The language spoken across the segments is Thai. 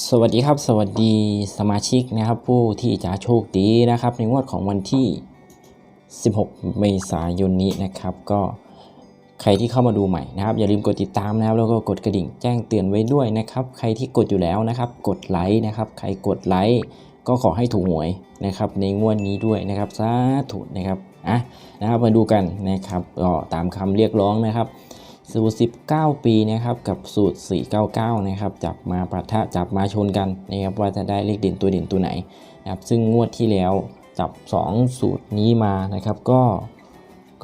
สวัสดีครับ สวัสดีสมาชิกนะครับ ผู้ที่จะโชคดีนะครับ ในงวดของวันที่ 16 เมษายนนี้นะครับ ก็ใครที่เข้ามาดูใหม่นะครับ อย่าลืมกดติดตามนะครับ แล้วก็กดกระดิ่งแจ้งเตือนไว้ด้วยนะครับ ใครที่กดอยู่แล้วนะครับ กดไลค์นะครับ ใครกดไลค์ก็ขอให้ถูกหวยนะครับ ในงวดนี้ด้วยนะครับสาธุนะครับอะนะครับมาดูกันนะครับก็ตามคำเรียกร้องนะครับ สูตร 19 ปีนะครับกับสูตร 499 นะครับจับมาปะทะจับมาชนกันนะครับว่าจะได้เลขเด่นตัวเด่นตัวไหนนะครับซึ่งงวดที่แล้วจับ 2 สูตรนี้มานะครับก็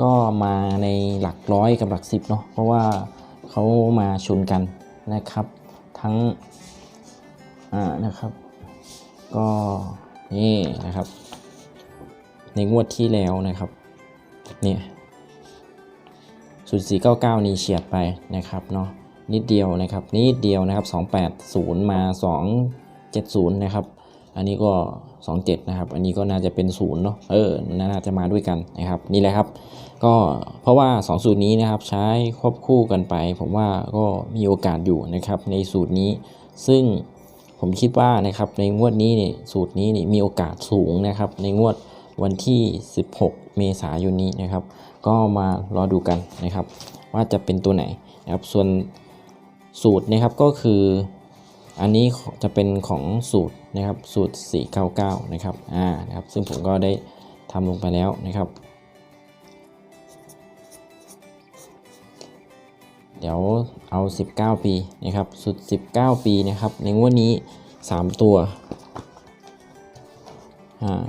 ก็มาในหลักร้อยกับหลักสิบเนาะเพราะว่าเขามาชนกันนะครับทั้งอ่านะครับ ก็นี่นะครับ ในงวดที่แล้วนะครับเนี่ย ศูนย์สี่เก้าเก้านี่เฉียดไปนะครับเนาะนิดเดียวนะครับนิดเดียวนะครับสองแปดศูนย์มาสองเจ็ดศูนย์นะครับ อันนี้ก็สองเจ็ดนะครับ อันนี้ก็น่าจะเป็นศูนย์เนาะเออน่าจะมาด้วยกันนะครับนี่แหละครับ ก็เพราะว่า 2 สูตรนี้นะครับใช้ควบคู่กันไป ผมว่าก็มีโอกาสอยู่นะครับในสูตรนี้ซึ่งผมคิดว่านะครับในงวดนี้เนี่ยสูตรนี้นี่มีโอกาสสูงนะครับในงวดวันที่ 16 เมษายนนี้นะครับ ก็มารอดูกันนะครับ ว่าจะเป็นตัวไหนนะครับส่วนสูตรนะครับก็คืออันนี้จะเป็นของสูตรนะครับสูตร 499 นะครับอ่านะครับซึ่งผมก็ได้ทำลงไปแล้วนะครับ เดี๋ยวเอา 19 ปีนะครับสุด19 ปีนะครับ ในงวดนี้ 3 ตัวอ่า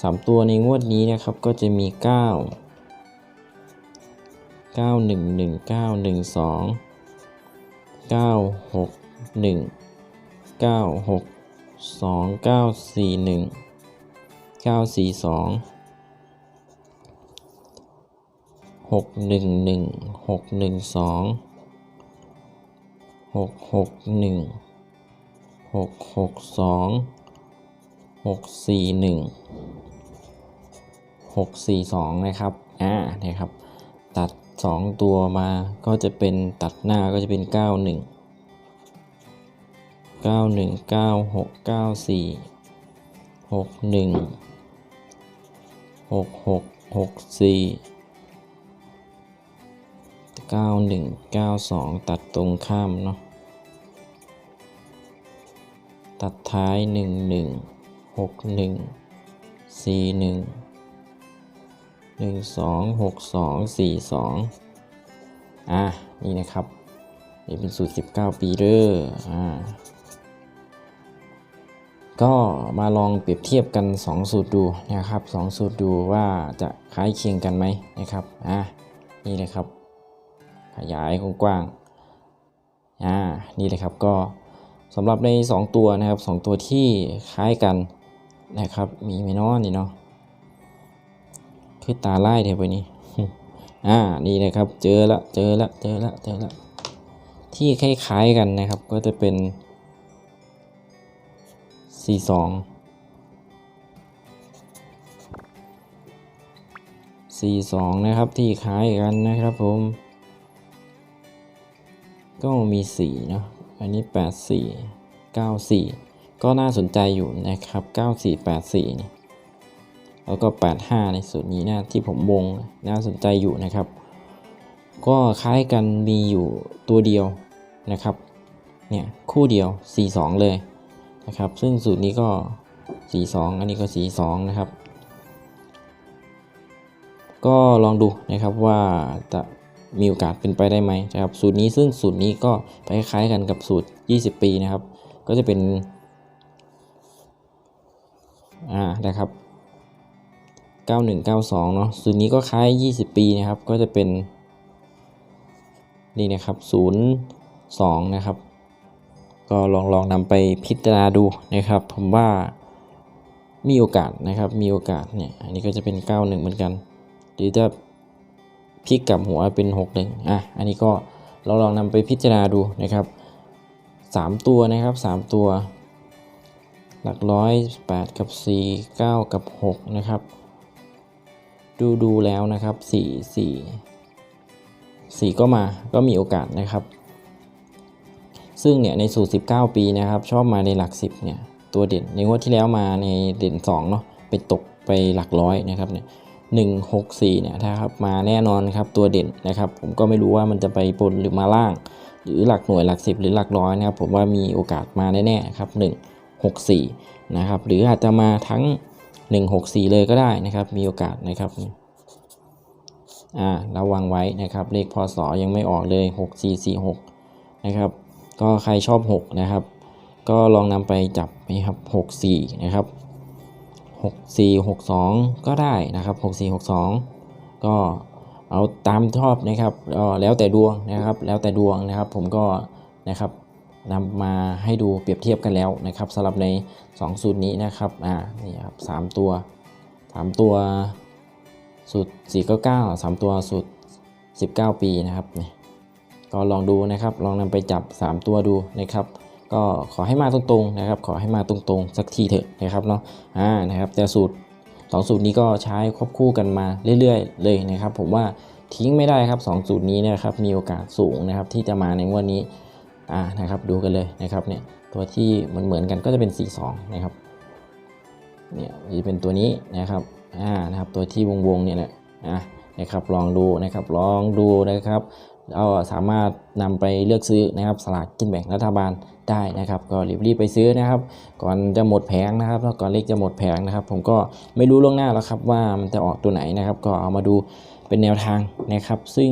สามตัวในงวดนี้นะครับก็จะมี 9 9 1 1 9 1 2 9 6 1 9 6 2 9 4 1 9 4 2หกหนึ่งหนึ่งหกหนึ่งสองหกหกหนึ่งหกหกสองหกสี่หนึ่งหกสี่สองนะครับ อ่า นะครับ ตัด สองตัวมาก็จะเป็นตัดหน้าก็จะเป็นเก้าหนึ่งเก้าหนึ่งเก้าหกเก้าสี่หก หนึ่งหกหกหกสี่91 92ตัดตรงอะนี่นะครับนี่เป็นสูตร 19 ปีเด้ออ่าก็มาลองเปรียบเทียบกัน 2 สูตรดูนะครับ 2 สูตรดูว่าจะคล้ายเคียงกันไหมนะครับอะนี่เลยครับ ขยายกว้างๆอ่านี่เลยครับก็สำหรับใน 2 ตัวนะครับ 2 ตัวที่คล้ายกันนะครับ มีไม่น้อยนี่เนาะ คือตาไล่เทไปนี่อ่านี่นะครับ เจอละเจอละเจอละเจอละที่คล้ายๆกันนะครับก็จะเป็น42 42นะครับที่คล้ายกันนะครับผม ก็มี4เนาะอันนี้ 84 94 ก็น่าสนใจอยู่นะครับ 94 84เนี่ย แล้วก็ 85 ในส่วนนี้นะที่ผมวงน่าสนใจอยู่นะครับ ก็คล้ายกันมีอยู่ตัวเดียวนะครับเนี่ยคู่เดียว 42 เลยนะครับซึ่งสูตรนี้ก็ 42 อันนี้ก็ 42 นะครับ ก็ลองดูนะครับว่าจะมีโอกาสเป็นไปได้ไหมนะครับสูตรนี้ซึ่งสูตรนี้ก็ไปคล้ายๆกันกับสูตร 20 ปีนะครับ ก็จะเป็นอ่านะครับ 9192 เนาะสูตรนี้ก็คล้าย 20 ปีนะครับ ก็จะเป็น นี่นะครับ 02 นะครับ ก็ลองลองนำไปพิจารณาดูนะครับ ผมว่ามีโอกาสนะครับ มีโอกาสเนี่ย อันนี้ก็จะเป็น 91 เหมือนกัน หรือจะพลิกกลับหัวเป็น 61 อะ อันนี้ก็เราลองนำไปพิจารณาดูนะครับ 3 ตัวนะครับ 3 ตัว หลักร้อย8กับ 4 9 กับ 6 นะครับ ดูดูแล้วนะครับ4 4 4ก็มาก็มีโอกาสนะครับ ซึ่งเนี่ยในสูตร 19 ปีนะครับ ชอบมาในหลัก 10เนี่ยตัวเด่นในงวดที่แล้วมาในเด่น2เนาะไปตกไปหลักร้อยนะครับเนี่ยหนึ่งหกสี่เนี่ยถ้าครับมาแน่นอนครับตัวเด่นนะครับ ผมก็ไม่รู้ว่ามันจะไปบนหรือมาล่าง หรือหลักหน่วยหลัก10หรือหลักร้อยนะครับ ผมว่ามีโอกาสมาแน่ๆครับ1 6 4นะครับ หรืออาจจะมาทั้ง 1 6 4 เลยก็ได้นะครับ มีโอกาสนะครับอ่าระวังไว้นะครับ เลขพศยังไม่ออกเลย 6 4 4 6 นะครับ ก็ใครชอบ 6 นะครับ ก็ลองนำไปจับนะครับ 6 4 นะครับ 6 4 6 2 ก็ได้นะครับ 6 4 6 2 ก็เอาตามชอบนะครับก็แล้วแต่ดวงนะครับ แล้วแต่ดวงนะครับ ผมก็นะครับ นำมาให้ดูเปรียบเทียบกันแล้วนะครับสำหรับใน 2 สูตรนี้นะครับอ่านี่ครับสามตัวสามตัวสูตร499 3 ตัวสูตร 19 ปีนะครับนี่ก็ลองดูนะครับ ลองนำไปจับ 3 ตัวดูนะครับ ก็ขอให้มาตรงๆนะครับ ขอให้มาตรงๆ สักทีเถอะนะครับเนาะอ่านะครับแต่สูตรสองสูตรนี้ก็ใช้ควบคู่กันมาเรื่อยๆ เลยนะครับ ผมว่าทิ้งไม่ได้ครับสองสูตรนี้นะครับมีโอกาสสูงนะครับที่จะมาในงวดนี้ อ่านะครับดูกันเลยนะครับเนี่ยตัวที่เหมือนเหมือนๆกันก็จะเป็น 4 2 นะครับเนี่ยจะเป็นตัวนี้นะครับอ่านะครับตัวที่วงๆเนี่ยแหละอะนะครับลองดูนะครับลองดูนะครับเราสามารถนำไปเลือกซื้อนะครับสลากกินแบ่งรัฐบาลได้นะครับ ก็รีบๆไปซื้อนะครับ ก่อนจะหมดแผงนะครับแล้วก่อนเลขจะหมดแผงนะครับ ผมก็ไม่รู้ล่วงหน้าแล้วครับว่ามันจะออกตัวไหนนะครับ ก็เอามาดูเป็นแนวทางนะครับ ซึ่ง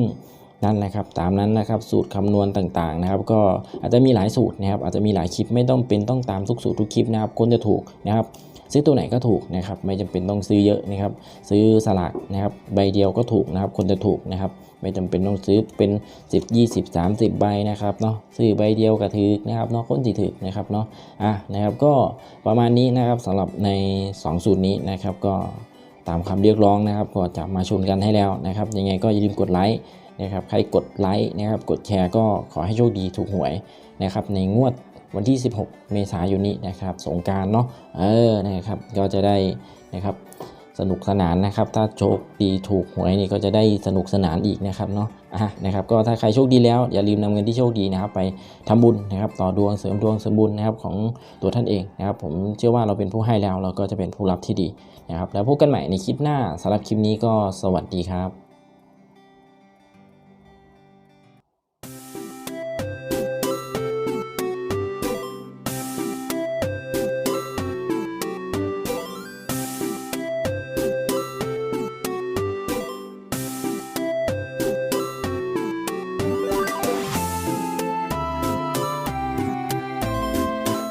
นั่นแหละครับตามนั้นนะครับสูตรคำนวณต่างๆนะครับก็อาจจะมีหลายสูตรนะครับอาจจะมีหลายคลิปไม่ต้องเป็นต้องตามทุกสูตรทุกคลิปนะครับคนจะถูกนะครับซื้อตัวไหนก็ถูกนะครับไม่จำเป็นต้องซื้อเยอะนะครับซื้อสลากนะครับใบเดียวก็ถูกนะครับ คนจะถูกนะครับไม่จำเป็นต้องซื้อเป็น 10 20 30 ใบนะครับเนาะซื้อใบเดียวก็ถือนะครับเนาะคนที่ถือนะครับเนาะอะนะครับก็ประมาณนี้นะครับสำหรับใน 2 สูตรนี้นะครับก็ตามคำเรียกร้องนะครับ ก็จะมาชนกันให้แล้วนะครับยังไงก็อย่าลืมกดไลค์ นะครับใครกดไลค์นะครับกดแชร์ก็ขอให้โชคดีถูกหวยนะครับในงวดวันที่ 16 เมษายนนี้นะครับ สงการเนาะเออนะครับก็จะได้นะครับสนุกสนานนะครับ ถ้าโชคดีถูกหวยนี่ก็จะได้สนุกสนานอีกนะครับเนาะอะนะครับ ก็ถ้าใครโชคดีแล้วอย่าลืมนำเงินที่โชคดีนะครับ ไปทำบุญนะครับ ต่อดวงเสริมดวงเสริมบุญนะครับของตัวท่านเองนะครับ ผมเชื่อว่าเราเป็นผู้ให้แล้วเราก็จะเป็นผู้รับที่ดีนะครับ แล้วพบกันใหม่ในคลิปหน้าสำหรับคลิปนี้ก็สวัสดีครับ